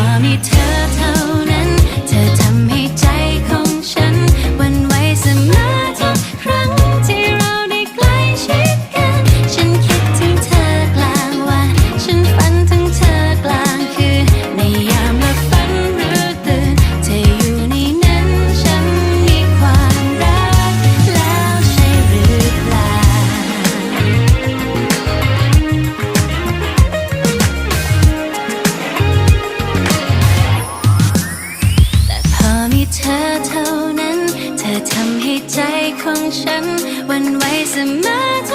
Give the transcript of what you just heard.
Mommy, tell เธอเท่านั้น เธอทำให้ใจของฉันวันไหวเสมอ